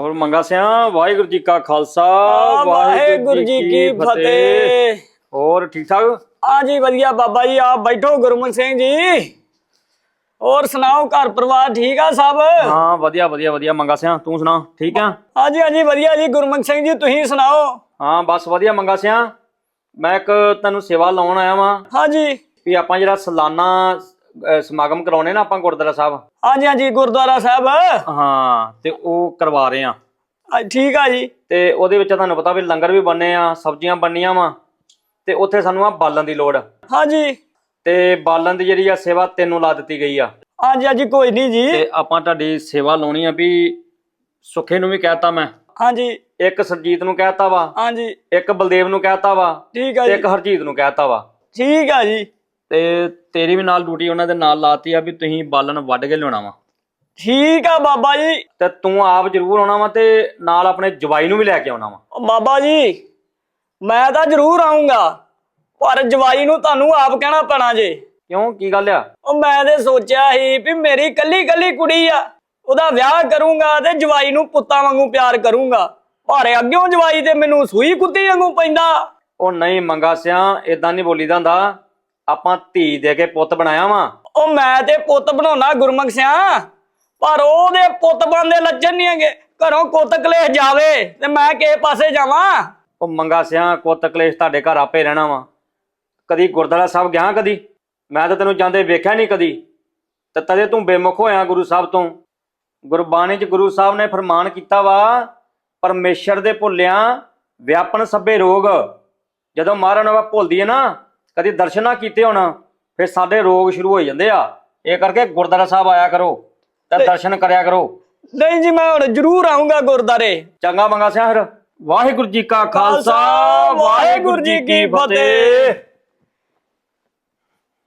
ਔਰ ਮੰਗਾ ਸਿਆ ਵਾਹਿਗੁਰੂ ਜੀ ਕਾ ਖਾਲਸਾ ਵਾਹਿਗੁਰੂ ਜੀ ਕੀ ਫਤਿਹ। ਹੋਰ ਠੀਕ ਠਾਕ? ਆ ਜੀ ਵਧੀਆ ਬਾਬਾ ਜੀ ਆਪ ਬੈਠੋ ਗੁਰਮਨ ਸਿੰਘ ਜੀ। ਹੋਰ ਸੁਣਾਓ ਘਰ ਪਰਿਵਾਰ ਠੀਕ ਆ ਸਭ? ਹਾਂ ਵਧੀਆ ਵਧੀਆ ਵਧੀਆ ਮੰਗਾ ਸਿਆ ਤੂੰ ਸੁਣਾ ਠੀਕ ਆ? ਹਾਂਜੀ ਹਾਂਜੀ ਵਧੀਆ ਜੀ ਗੁਰਮਨ ਸਿੰਘ ਜੀ ਤੁਸੀਂ ਸੁਣਾਓ? ਹਾਂ ਬਸ ਵਧੀਆ ਮੰਗਾ ਸਿਆ। ਮੈਂ ਇੱਕ ਤੈਨੂੰ ਸੇਵਾ ਲਾਉਣ ਆਇਆ ਵਾਂ। ਹਾਂਜੀ ਵੀ ਆਪਾਂ ਜਿਹੜਾ ਸਾਲਾਨਾ ਅਹ, ਸਮਾਗਮ ਕਰਾਉਣੇ ਨਾ ਆਪਾਂ ਗੁਰਦੁਆਰਾ ਸਾਹਿਬ? ਹਾਂਜੀ ਹਾਂਜੀ ਗੁਰਦੁਆਰਾ ਸਾਹਿਬ। ਹਾਂ ਤੇ ਉਹ ਕਰਵਾ ਰਹੇ ਆ ਠੀਕ ਆ ਜੀ। ਤੇ ਉਹਦੇ ਵਿੱਚ ਤੁਹਾਨੂੰ ਪਤਾ ਵੀ ਲੰਗਰ ਵੀ ਬੰਨੇ ਆ ਸਬਜ਼ੀਆਂ ਬੰਨੀਆਂ ਵਾ ਤੇ ਉੱਥੇ ਸਾਨੂੰ ਆ ਬਾਲਣ ਦੀ ਲੋੜ। ਹਾਂਜੀ। ਤੇ ਬਾਲਣ ਦੀ ਜਿਹੜੀ ਆ ਸੇਵਾ ਤੈਨੂੰ ਲਾ ਦਿੱਤੀ ਗਈ ਆ। ਹਾਂਜੀ ਹਾਂਜੀ ਕੋਈ ਨਹੀਂ ਜੀ। ਤੇ ਆਪਾਂ ਤੁਹਾਡੀ ਸੇਵਾ ਲਾਉਣੀ ਆ ਵੀ ਸੁਖੇ ਨੂੰ ਵੀ ਕਹਿਤਾ ਮੈਂ। ਹਾਂਜੀ। ਇੱਕ ਸਰਜੀਤ ਨੂੰ ਕਹਿਤਾ ਵਾ। ਹਾਂਜੀ। ਇੱਕ ਬਲਦੇਵ ਨੂੰ ਕਹਿਤਾ ਵਾ। ਠੀਕ ਆ ਤੇ ਜੀ। ਇੱਕ ਹਰਜੀਤ ਨੂੰ ਕਹਿਤਾ ਵਾ। ਠੀਕ ਆ ਜੀ। ਤੇ ਤੇਰੀ ਵੀ ਨਾਲ ਡਿਊਟੀ ਉਹਨਾਂ ਦੇ ਨਾਲ ਲਾਤੀ ਆ ਵੀ ਤੁਸੀਂ ਬਾਲਣ ਵੱਢ ਕੇ ਲਿਆਉਣਾ ਵਾ। ਠੀਕ ਆ ਬਾਬਾ ਜੀ। ਤੇ ਤੂੰ ਆਪ ਜ਼ਰੂਰ ਆਉਣਾ ਵਾ ਤੇ ਨਾਲ ਆਪਣੇ ਜਵਾਈ ਨੂੰ ਵੀ ਲੈ ਕੇ ਆਉਣਾ ਵਾ। ਉਹ ਬਾਬਾ ਜੀ ਮੈਂ ਤਾਂ ਜ਼ਰੂਰ ਆਉਂਗਾ ਪਰ ਜਵਾਈ ਨੂੰ ਤੁਹਾਨੂੰ ਆਪ ਕਹਿਣਾ ਪੈਣਾ ਜੇ। ਕਿਉਂ? ਕੀ ਗੱਲ ਆ? ਉਹ ਮੈਂ ਤੇ ਸੋਚਿਆ ਸੀ ਵੀ ਮੇਰੀ ਕੱਲੀ ਕੱਲੀ ਕੁੜੀ ਆ ਉਹਦਾ ਵਿਆਹ ਕਰੂੰਗਾ ਤੇ ਜਵਾਈ ਨੂੰ ਪੁੱਤਾਂ ਵਾਂਗੂ ਪਿਆਰ ਕਰੂੰਗਾ ਪਰ ਅੱਗਿਓਂ ਜਵਾਈ ਤੇ ਮੈਨੂੰ ਸੂਈ ਕੁੱਤੀ ਵਾਂਗੂ ਪੈਂਦਾ। ਉਹ ਨਹੀਂ ਮੰਗਾ ਸਿਆ ਇਦਾਂ ਨਹੀਂ ਬੋਲੀਦਾ ਹੁੰਦਾ। ਆਪਾਂ ਧੀ ਦੇ ਕੇ ਪੁੱਤ ਬਣਾਇਆ ਵਾ। ਉਹ ਮੈਂ ਤੇ ਪੁੱਤ ਬਣਾਉਣਾ ਗੁਰਮੁਖ ਸਿਆ ਪਰ ਉਹਦੇ ਪੁੱਤ ਬਣਦੇ ਲੱਜਣ ਨਹੀਂ ਹੈਗੇ। ਘਰੋਂ ਕੁੱਤ ਕਲੇਸ਼ ਜਾਵੇ ਤੇ ਮੈਂ ਕਿਸੇ ਪਾਸੇ ਜਾਵਾਂ। ਉਹ ਮੰਗਾ ਸਿਆ ਕੁੱਤ ਕਲੇਸ਼ ਤੁਹਾਡੇ ਘਰ ਆਪੇ ਰਹਿਣਾ ਵਾ। ਕਦੀ ਗੁਰਦੁਆਰਾ ਸਾਹਿਬ ਗਿਆ ਕਦੀ? ਮੈਂ ਤਾਂ ਤੈਨੂੰ ਜਾਂਦੇ ਵੇਖਿਆ ਨਹੀਂ ਕਦੀ। ਤੇ ਤਦੇ ਤੂੰ ਬੇਮੁਖ ਹੋਇਆ ਗੁਰੂ ਸਾਹਿਬ ਤੋਂ। ਗੁਰਬਾਣੀ ਚ ਗੁਰੂ ਸਾਹਿਬ ਨੇ ਫਰਮਾਨ ਕੀਤਾ ਵਾ ਪਰਮੇਸ਼ਰ ਦੇ ਭੁੱਲਿਆਂ ਵਿਆਪਨ ਸਭੇ ਰੋਗ। ਜਦੋਂ ਨੂੰ ਆਪਾਂ ਭੁੱਲਦੀ ਹੈ ਨਾ ਕਦੀ ਦਰਸ਼ਨ ਨਾ ਕੀਤੇ ਹੋਣ ਫਿਰ ਸਾਡੇ ਰੋਗ ਸ਼ੁਰੂ ਹੋ ਜਾਂਦੇ ਆ। ਇਹ ਕਰਕੇ ਗੁਰਦੁਆਰਾ ਸਾਹਿਬ ਆਇਆ ਕਰੋ ਤੇ ਦਰਸ਼ਨ ਕਰਿਆ ਕਰੋ। ਨਹੀਂ ਜੀ ਮੈਂ ਹੁਣ ਜ਼ਰੂਰ ਆਉਂਗਾ ਗੁਰਦਾਰੇ ਚੰਗਾ ਮੰਗਾ ਸਿਆ ਫਿਰ। ਵਾਹਿਗੁਰੂ ਜੀ ਕਾ ਖਾਲਸਾ ਵਾਹਿਗੁਰੂ ਜੀ ਕੀ ਫਤਿਹ।